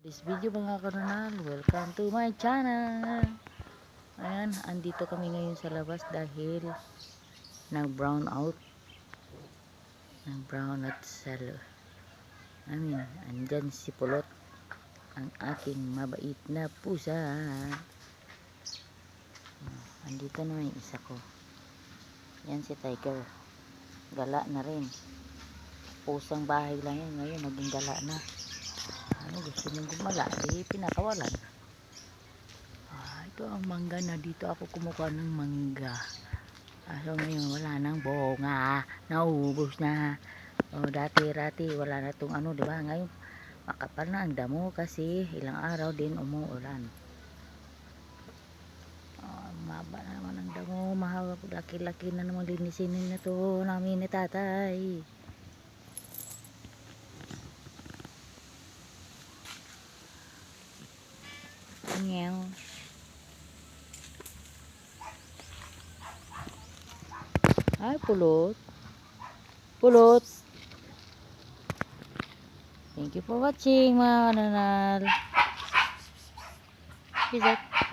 This video mga kanunal, welcome to my channel. Ayan, andito kami ngayon sa labas dahil nag brown out. Nag brown out sa lo- amin. Andyan si Pulot, ang aking mabait na pusa. Andito naman yung isa ko. Yan si Tiger. Gala na rin. Pusang bahay lang yan. Ngayon naging gala na gusto niyong gumala? Eh pinakawalan ah, ito ang mangga na dito. Ako kumukuha ng mangga. Kaso ngayon wala nang bunga naubos na. O dati dati wala na tong ano diba ngayon makapal na ang damo kasi ilang araw din umuulan. Ah, maba na naman ang damo. Mahaba laki-laki na naman linisinin na to namin ni tatay Meow. Ay, pulot. Pulot. Thank you for watching, mga kananal. Peace out.